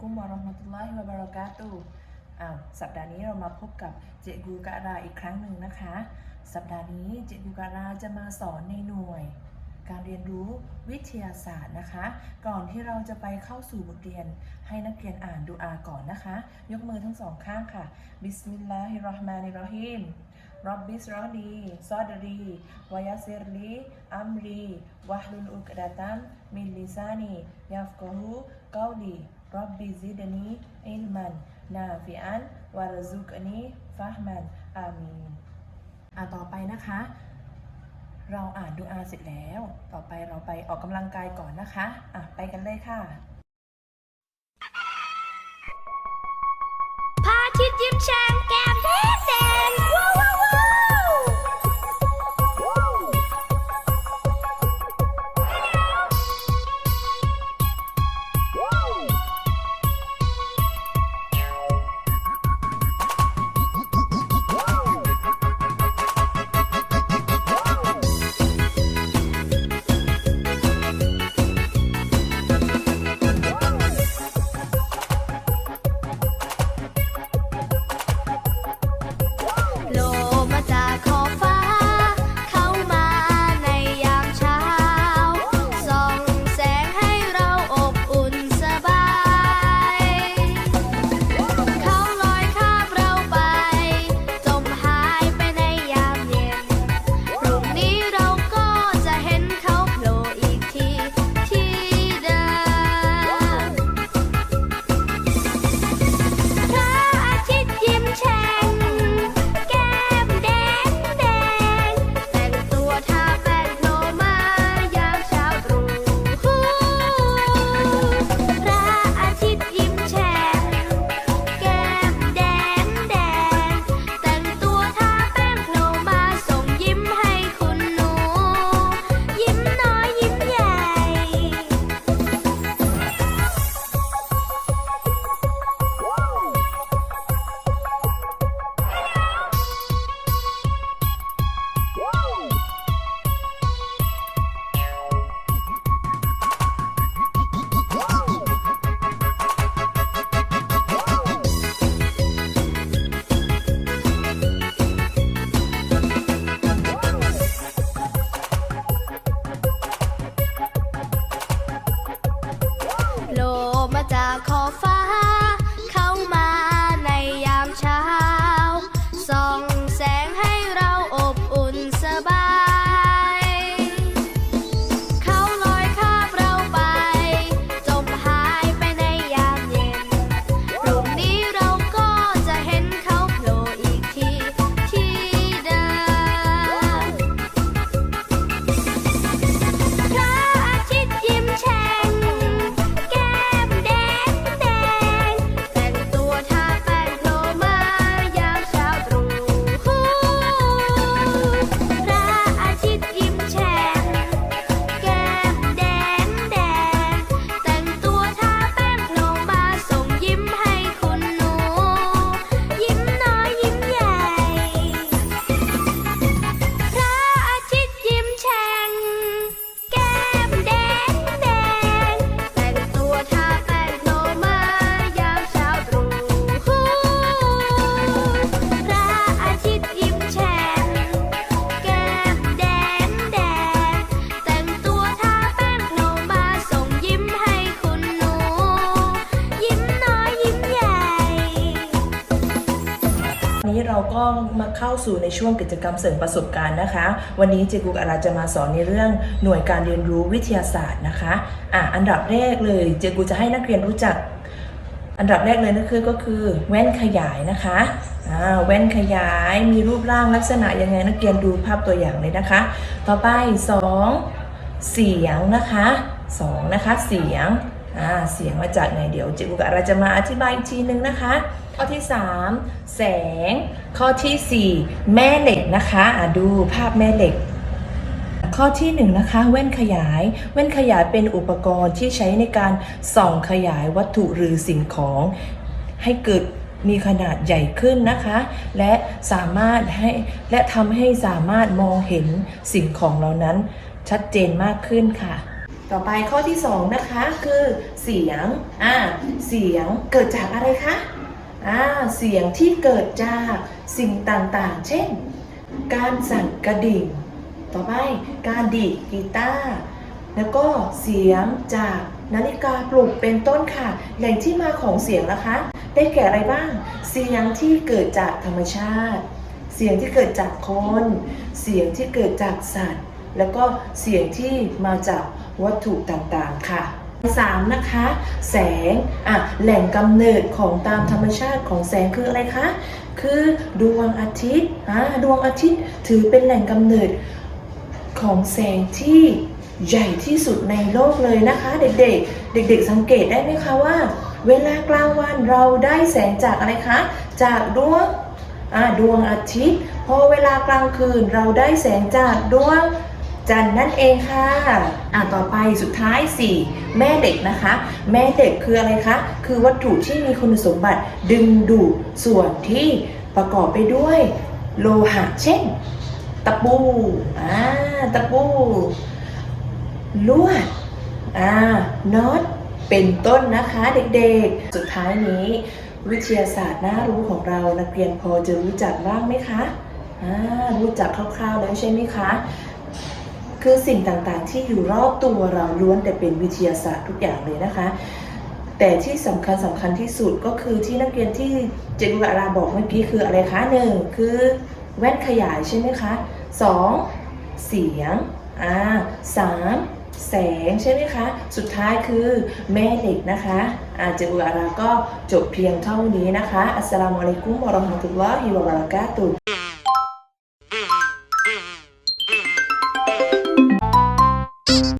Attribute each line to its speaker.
Speaker 1: กุมวะราะห์มะตุลลอฮิวะบะเรากาตุอ้าวสัปดาห์นี้เรามาพบกับเจกูกะราอีกครั้งหนึ่งนะคะ สัปดาห์นี้เจกูกะราจะมาสอนในหน่วย การเรียนรู้วิทยาศาสตร์นะคะ ก่อนที่เราจะไปเข้าสู่บทเรียน ให้นักเรียนอ่านดูอาก่อนนะคะ ยกมือทั้งสองข้างค่ะบิสมิลลาฮิรราะห์มานิรเราะฮีมรับบิสรอลีซอดรีวายาซิรลีอัมรีวะฮลุลอุกดะตัมมินลิซานียัฟกะฮูกาวลี มันนาฟิอันวารซุกนีฟะฮมันอามีนอะต่อไปนะคะ เราอ่านดูอาเสร็จแล้ว ต่อไปเราไปออกกำลังกายก่อนนะคะ อะไปกันเลยค่ะ
Speaker 2: จา นี้เราก็มาเข้าสู่ในช่วงกิ
Speaker 1: จกรรมเสริมประสบการณ์นะคะ วันนี้เจกุกอาราจะมาสอนในเรื่องหน่วยการเรียนรู้วิทยาศาสตร์นะคะอะอันดับแรกเลยเจกูจะให้นักเรียนรู้จัก อันดับแรกเลยนั่นคือก็คือแว่นขยายนะคะอ่าแว่นขยายมีรูปร่างลักษณะยังไงนักเรียนดูภาพตัวอย่างเลยนะคะ ต่อไปสองเสียงนะคะสองนะคะเสียง เสียงมาจากไหนเดี๋ยวเจกุกอาราจะมาอธิบายอีกทีนึงนะคะ ข้อที่ 3 แสง ข้อทีสี่4 แม่เหล็กนะคะะดูภาพแม่เหล็ก ข้อที่1นงนะคะแว่นขยาย แว่นขยายเป็นอุปกรณ์ที่ใช้ในการส่องขยายวัตถุหรือสิ่งของให้เกิดมีขนาดใหญ่ขึ้นนะคะ และสามารถให้และทำให้สามารถมองเห็นสิ่งของเหล่านั้นชัดเจนมากขึ้นค่ะ ต่อไปข้อที่สองนะคะคือเสียงอ่าเสียงเกิดจากอะไรคะอ่าเสียงที่เกิดจากสิ่งต่างๆ เช่น การสั่นกระดิ่ง ต่อไปการดีดกีตาร์แล้วก็เสียงจากนาฬิกาปลุกเป็นต้นค่ะ แหล่งที่มาของเสียงนะคะ ได้แก่อะไรบ้าง เสียงที่เกิดจากธรรมชาติ เสียงที่เกิดจากคน เสียงที่เกิดจากสัตว์ แล้วก็เสียงที่มาจากวัตถุต่างๆค่ะสามนะคะ แสงอะแหล่งกำเนิดของตามธรรมชาติของแสงคืออะไรคะ คือดวงอาทิตย์อ่าดวงอาทิตย์ถือเป็นแหล่งกำเนิดของแสงที่ใหญ่ที่สุดในโลกเลยนะคะ เด็กๆ เด็ก ๆ สังเกตได้ไหมคะว่า เวลากลางวันเราได้แสงจากอะไรคะ จากดวงอ่าดวงอาทิตย์ พอเวลากลางคืนเราได้แสงจากดวง จันนั่นเองค่ะอ่าต่อไปสุดท้าย 4 แม่เหล็กนะคะ แม่เหล็กคืออะไรคะ คือวัตถุที่มีคุณสมบัติดึงดูดส่วนที่ประกอบไปด้วยโลหะเช่น ตะปูอ่าตะปูลวดอ่าน็อตเป็นต้นนะคะเด็กๆ สุดท้ายนี้ วิทยาศาสตร์น่ารู้ของเรานักเรียนพอจะรู้จักบ้างไหมคะอ่ารู้จักคร่าวๆแล้วใช่ไหมคะ คือสิ่งต่างๆ ที่อยู่รอบตัวเราล้วนแต่เป็นวิทยาศาสตร์ทุกอย่างเลยนะคะ แต่ที่สำคัญสำคัญที่สุดก็คือที่นักเรียนที่เจดุลาราบอกเมื่อกี้คืออะไรคะหนึ่งคือแว่นขยายใช่ไหมคะสองเสียงอ่าสามแสงใช่ไหมคะ สุดท้ายคือแม่เหล็กนะคะอาเจดุลาราก็จบเพียงเท่านี้นะคะ อัสสลามุอะลัยกุมวะราะห์มะตุลลอฮิวะบะเราะกาตุฮ์